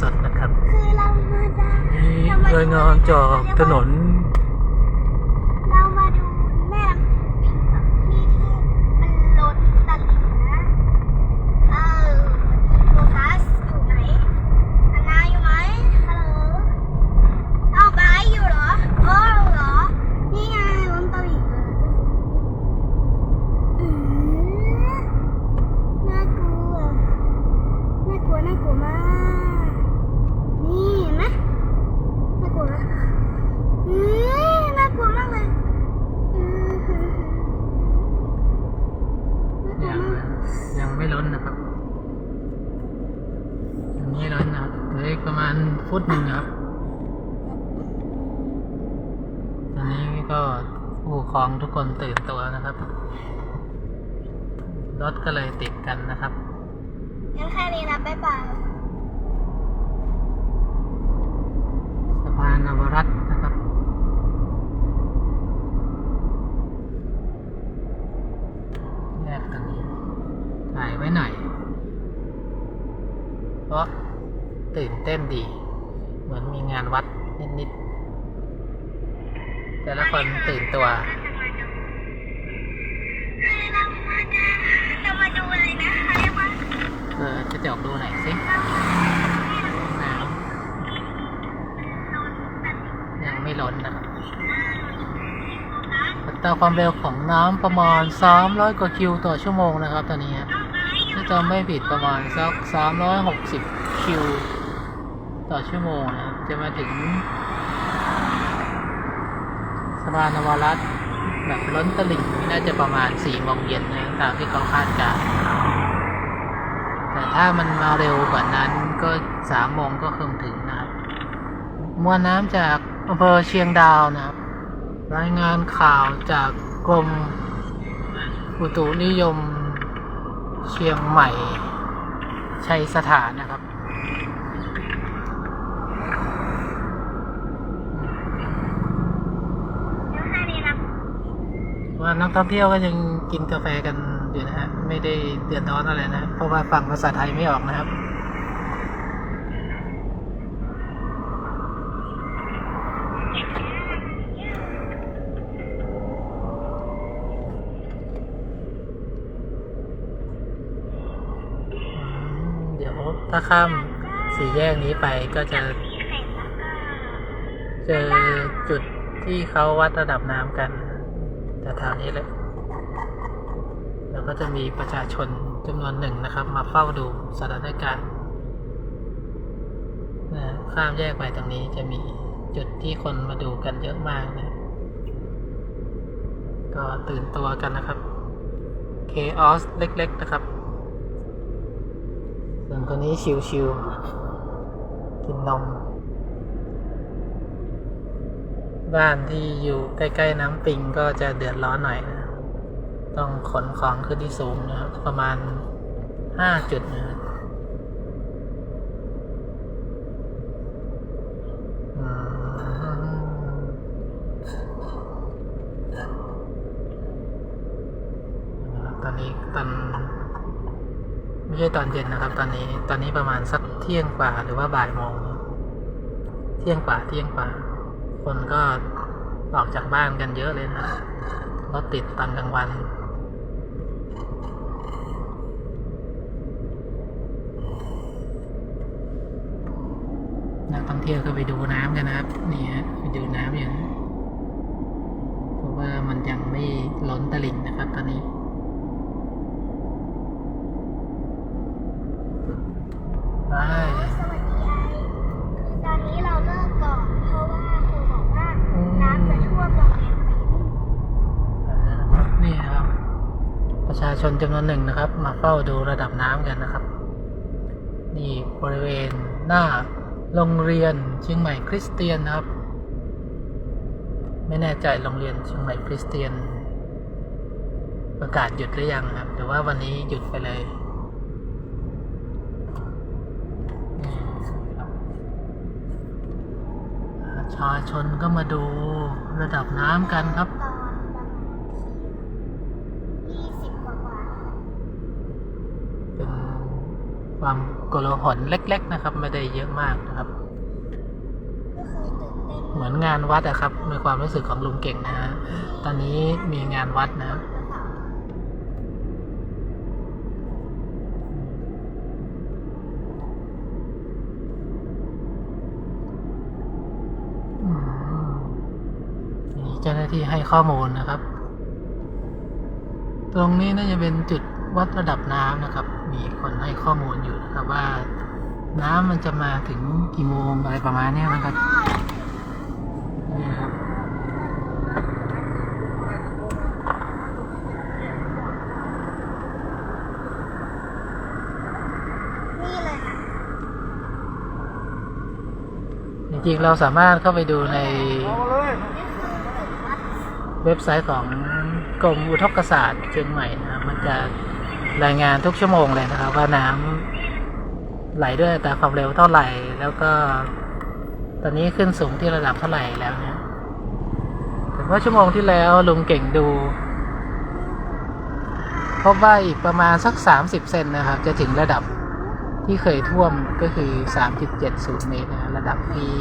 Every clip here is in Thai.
สดนะครับ คือเรามาจะนี่รายงานจากถนน เรามาดูแม่น้ำปิงกับที่ที่มันล้นตลิ่งนะ เออโฟกัสอยู่ไหมอันนาอยู่ไหมฮัลโหลเอาไปอยู่เหรอโอ้เหรอ นี่ไงล้นตลิ่งเลยอืมน่ากลัว น่ากลัว น่ากลัวมาก นี่เห็นไหมน่ากลัวไหมอืมน่ากลัวมากเลยอืมน่ากลัว ยัง มาก ยังไม่ ล้นนะครับยังไม่ล้นนะครับเหลืออีกประมาณฟุตหนึ่งครับ ตอนนี้ก็ผู้ปกครองทุกคนตื่นตัวนะครับ รถก็เลยติดกันนะครับงั้นแค่นี้นะบ๊ายบายสะพานนวรัตน์นะครับ แยกตรงนี้ ถ่ายไว้หน่อย เพราะ เต้นดี เหมือนมีงานวัดนิดๆ แต่ละคนตื่นตัว เรามาดูอะไรนะเขาเรียกว่าเออจะจกดูหน่อยสิน้ำยังไม่ล้นนะครับอัตราความเร็วของน้ำประมาณ 300 กว่าคิวต่อชั่วโมงนะครับ ตอนนี้ถ้าจำไม่ผิดประมาณสัก 360 คิว ต่อชั่วโมงนะครับจะมาถึงสะพานนวรัตแบบล้นตลิ่งน่าจะประมาณ4โมงเย็นนะตามที่เขาคาดการณ์แต่ถ้ามันมาเร็วกว่านั้นก็สามโมงก็คงถึงนะครับมวลน้ำจากอำเภอเชียงดาวนะครับ รายงานข่าวจากกรมอุตุนิยมเชียงใหม่ชัยสถานนะครับ งั้นแค่นี้นะ ว่านักท่องเที่ยวก็ยังกินกาแฟกันอยู่นะฮะ ไม่ได้เดือดร้อนอะไรนะ เพราะว่าฟังภาษาไทยไม่ออกนะครับเดี๋ยวถ้าข้ามสี่แยกนี้ไปก็จะ เจอจุดที่เขาวัดระดับน้ำกัน แต่แถวนี้เลย แล้วก็จะมีประชาชนจำนวนหนึ่งนะครับ มาเฝ้าดูสถานการณ์นะข้ามแยกไปตรงนี้จะมีจุดที่คนมาดูกันเยอะมากนะก็ตื่นตัวกันนะครับเคออสเล็ก ๆ นะครับส่วนคนนี้ชิวๆกินนม บ้านที่อยู่ใกล้ๆน้ำปิงก็จะเดือดร้อนหน่อยนะต้องขนของขึ้นที่สูงนะครับประมาณห้าจุดนะครับตอนนี้ตอนไม่ใช่ตอนเย็นนะครับ ตอนนี้ตอนนี้ประมาณสักเที่ยงกว่าหรือว่าบ่ายโมงเที่ยงกว่าเที่ยงกว่า คนก็ออกจากบ้านกันเยอะเลยนะรถติดตอนกลางวัน นักท่องเที่ยวก็ไปดูน้ำกันนะครับ นี่ฮะไปดูน้ำอย่างนี้เพราะว่ามันยังไม่ล้นตลิ่งนะครับตอนนี้ไป สวัสดีไอคือตอนนี้เราเลิกก่อน เพราะว่าครูบอกว่าน้ำจะท่วมโรงเรียนปิ่น นี่นะครับ ประ ชาชนจำนวนหนึ่งนะครับ มาเฝ้าดูระดับน้ำกันนะครับ นี่บริเวณหน้าโรงเรียนเชียงใหม่คริสเตียนนะครับ ไม่แน่ใจโรงเรียนเชียงใหม่คริสเตียน ประกาศหยุดหรือยังครับ หรือว่าวันนี้หยุดไปเลยประชาชนก็มาดูระดับน้ำกันครับ ตอนประมาณยี่สิบกว่ากว่า เป็น ความโกลาหลเล็ก ๆ นะครับ ไม่ได้เยอะมากนะครับ เหมือนงานวัดอะครับในความรู้สึกของลุงเก่งนะฮะตอนนี้มีงานวัดนะครับอืมนี่เจ้าหน้าที่ให้ข้อมูลนะครับ ตรงนี้น่าจะเป็นจุดวัดระดับน้ำนะครับ มีคนให้ข้อมูลอยู่นะครับว่า น้ำมันจะมาถึงกี่โมงอะไรประมาณนี้นะครับนี่ครับจริงๆเราสามารถเข้าไปดูในเว็บไซต์ของกรมอุทกศาสตร์เชียงใหม่นะมันจะ รายงานทุกชั่วโมงเลยนะครับ ว่าน้ำไหลด้วยอัตราความเร็วเท่าไหร่ แล้วก็ ตอนนี้ขึ้นสูงที่ระดับเท่าไหร่แล้วเนี่ยแต่ว่าชั่วโมงที่แล้วลุงเก่งดูพบว่าอีกประมาณสัก 30 เซนนะครับ จะถึงระดับที่เคยท่วมก็คือ 3.70 เมตรนะระดับที่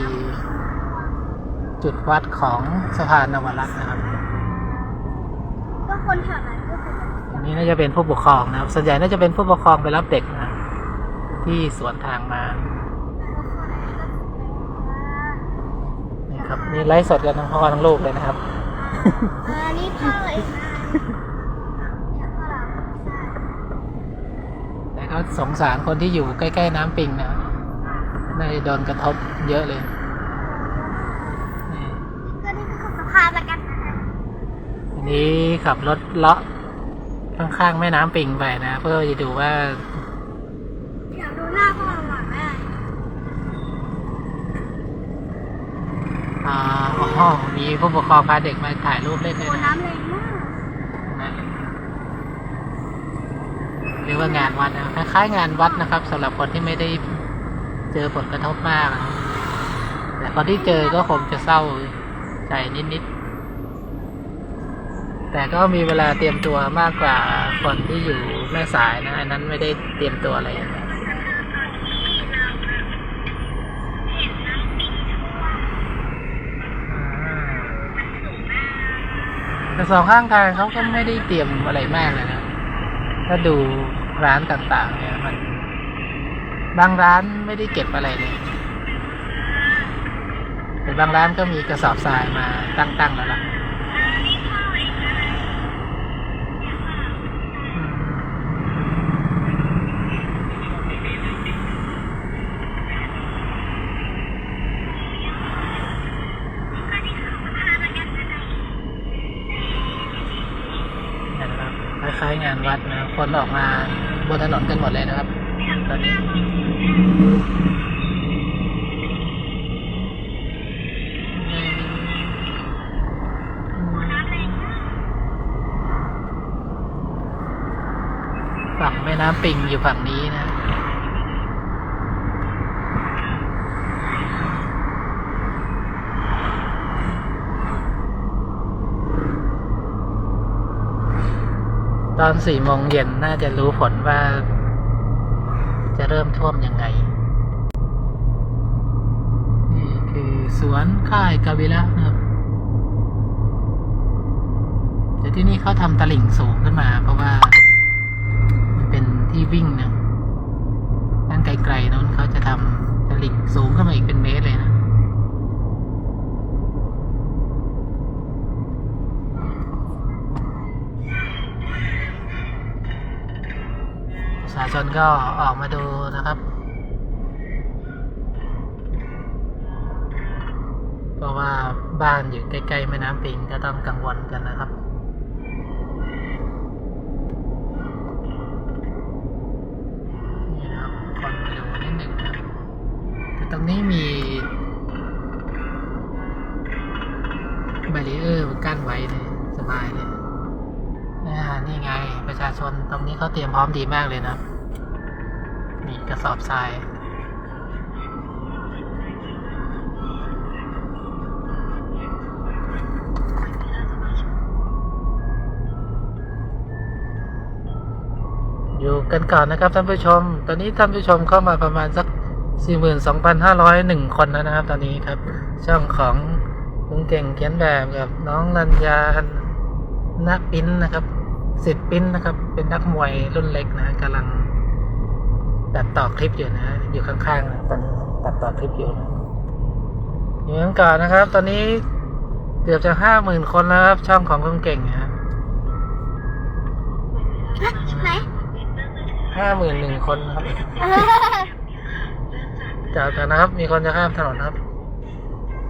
จุดวัดของสะพานนวรัตน์นะครับ ก็คนแถวนั้นก็คือ อันนี้น่าจะเป็นผู้ปกครองนะครับส่วนใหญ่น่าจะเป็นผู้ปกครองไปรับเด็กนะครับที่สวนทางมานี่ครับนี่ไลฟ์สดกันทั้งพ่อทั้งลูกเลยนะครับ อันนี้พ่อเลยค่ะเนี่ยพ่อเราใช่แต่ก็สงสารคนที่อยู่ใกล้ ๆ น้ำปิงนะน่าจะโดนกระทบเยอะเลยนี่ก็นี่ก็คือสภาพละกันนะคะอันนี้ขับรถเลาะ ข้างๆแม่น้ำปิงไปนะ เพื่อจะดูว่า อยากดูหน้าพ่อหน่อยแม่อ่าอ๋อมีผู้ปกครองพาเด็กมาถ่ายรูปเล่นด้วยโอ้นะน้ำแรงมากนะเรียกว่างานวัดนะคล้ายๆงานวัดนะครับสำหรับคนที่ไม่ได้เจอผลกระทบมากนะแต่คนที่เจอก็คงจะเศร้าใจนิดๆ แต่ก็มีเวลาเตรียมตัวมากกว่าคนที่อยู่แม่สายนะอันนั้นไม่ได้เตรียมตัวอะไรนะแต่สองข้างทางเขาก็ไม่ได้เตรียมอะไรมากเลยนะ ถ้าดูร้านต่างๆ เนี่ยมัน บางร้านไม่ได้เก็บอะไรเลยแต่บางร้านก็มีกระสอบทรายมาตั้งๆแล้วล่ะอืมเนี่ยนะครับคล้ายๆ งานวัดนะคนออกมาบนถนนกันหมดเลยนะครับตอนนี้ฝั่งแม่น้ำปิงอยู่ฝั่งนี้นะ ตอนสี่โมงเย็นน่าจะรู้ผลว่า จะเริ่มท่วมยังไง นี่คือสวนค่ายกาวิระนะครับแต่ที่นี่เขาทำตลิ่งสูงขึ้นมา เพราะว่า มันเป็นที่วิ่งนะด้านไกลๆนั้นเขาจะทำตลิ่งสูงขึ้นมาอีกเป็นเมตรเลยนะ ชาชนก็ออกมาดูนะครับเพราะว่าบ้านอยู่ใกล้ๆแม่น้ำปิงก็ต้องกังวลกันนะครับ นี่นะครับคนมาดูนิดหนึ่งนะครับแต่ตรงนี้มีบารีเออร์กั้นไว้เลยสบายเลย นี่ไงประชาชนตรงนี้เขาเตรียมพร้อมดีมากเลยนะครับมีกระสอบทรายอยู่กันก่อนนะครับท่านผู้ชม ตอนนี้ท่านผู้ชมเข้ามาประมาณสัก 42,501 คนแล้วนะครับ ตอนนี้ครับ ช่องของลุงเก่งเขียนแบบกับน้องนันยานักปิ้นนะครับ สิทธิ์ปิ้นนะครับ เป็นนักมวยรุ่นเล็กนะกำลังตัดต่อคลิปอยู่นะอยู่ข้างๆนะตอนนี้ตัดต่อคลิปอยู่นะอยู่กันก่อนนะครับ ตอนนี้เกือบจะห้าหมื่นคนแล้วครับ ช่องของลุงเก่งนะฮะไหนห้าหมื่นหนึ่งคนครับจอดกันนะครับ มีคนจะข้ามถนนครับ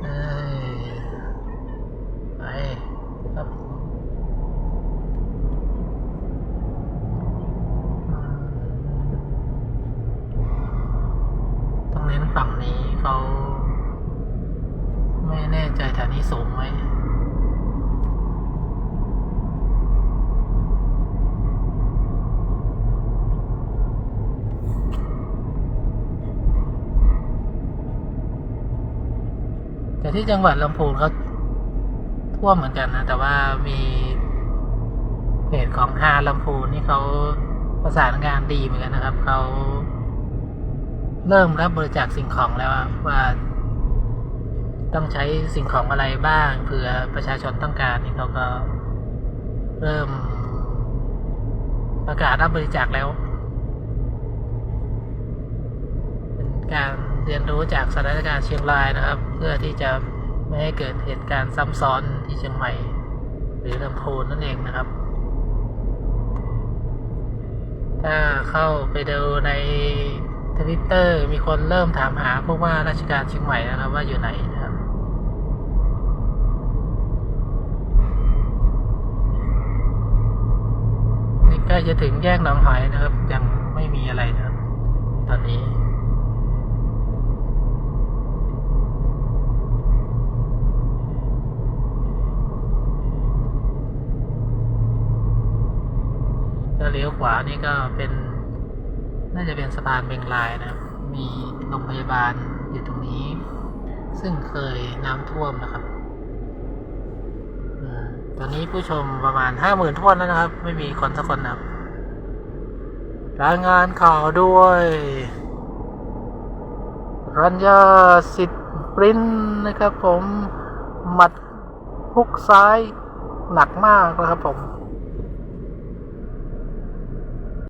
เอ้ยไปครับอืมต้องเน้น ฝั่งนี้เขาไม่แน่ใจแถวนี้สูงไหมแต่ที่จังหวัดลำพูนเขาท่วมเหมือนกันนะ แต่ว่ามีเพจของฮาลำพูนนี่เขาประสานงานดีเหมือนกันนะครับเขา เริ่มรับบริจาคสิ่งของแล้วว่าต้องใช้สิ่งของอะไรบ้างเผื่อประชาชนต้องการนี่เขาก็เริ่มประกาศรับบริจาคแล้ว เป็นการเรียนรู้จากสถานการณ์เชียงรายนะครับ เพื่อที่จะไม่ให้เกิดเหตุการณ์ซ้ำซ้อนที่เชียงใหม่ หรือลำพูนนั่นเองนะครับ ถ้าเข้าไปดูใน ทวิตเตอร์มีคนเริ่มถามหาพวกว่าราชการเชียงใหม่นะครับ ว่าอยู่ไหนนะครับ นี่ใกล้จะถึงแยกหนองหอยนะครับ ยังไม่มีอะไรนะครับ ตอนนี้ถ้าเลี้ยวขวานี่ก็เป็น น่าจะเป็นสะพานเบงลายนะครับ มีโรงพยาบาลอยู่ตรงนี้ ซึ่งเคยน้ำท่วมนะครับตอนนี้ผู้ชมประมาณห้าหมื่นท่วนแล้วนะครับ ไม่มีคนสักคนนะครับรายงานข่าวด้วย รัญญาสิทธิ์ปรินนะครับผม หมัดฮุกซ้ายหนักมากนะครับผม